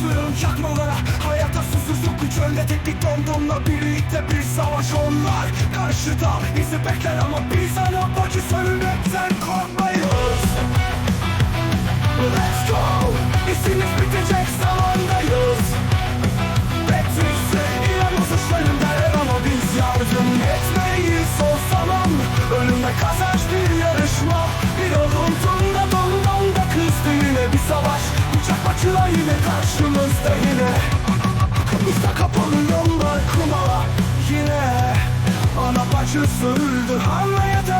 Başlıyorum çakmalara. Hayata susuzluk güç önde teknik domdomla birlikte bir savaş. Onlar Karşıda bizi bekler ama biz ana bacı sönmekten karşımızda yine. Kapımızda kapalı yollar kumala yine. Ana bacısı öldü anla yeter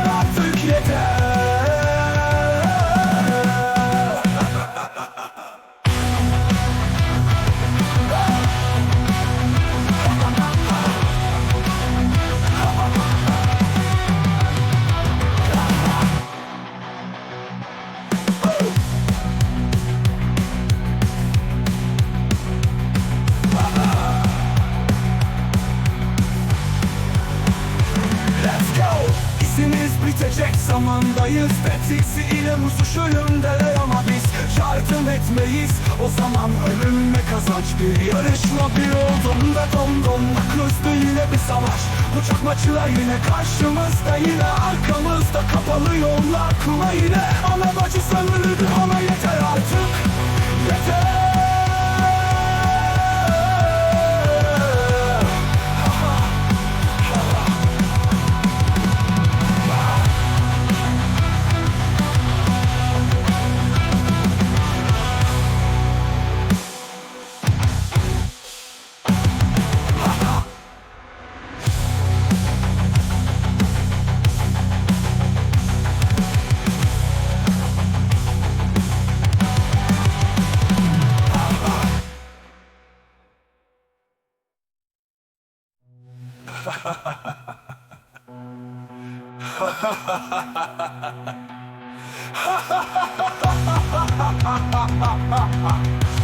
bitecek zamandayız. Betrix'i ile musuş ölümdeler ama biz Yardım etmeyiz. O zaman ölümle kazanç bir yarışma Bir olduğunda domdomla kızdı yine bir savaş. Bıçak maçılar yine karşımızda Yine arkamızda. Kapalı yollar kuma yine Ana bacı sömürdü ama yeter artık. Yeter ハハハハハハハハハ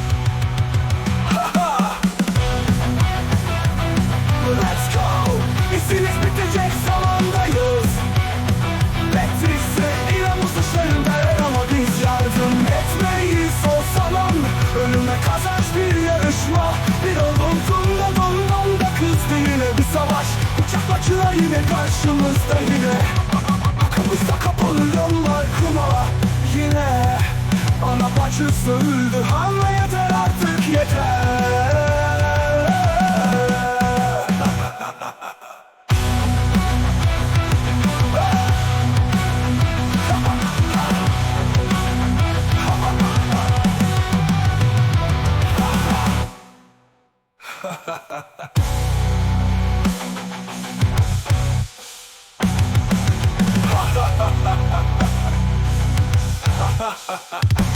Yine karşımızda yine. Kapımızda kapalı yollar kumala Yine Ana bacı söyledi Anla yeter artık yeter. ha ha ha 哈哈哈。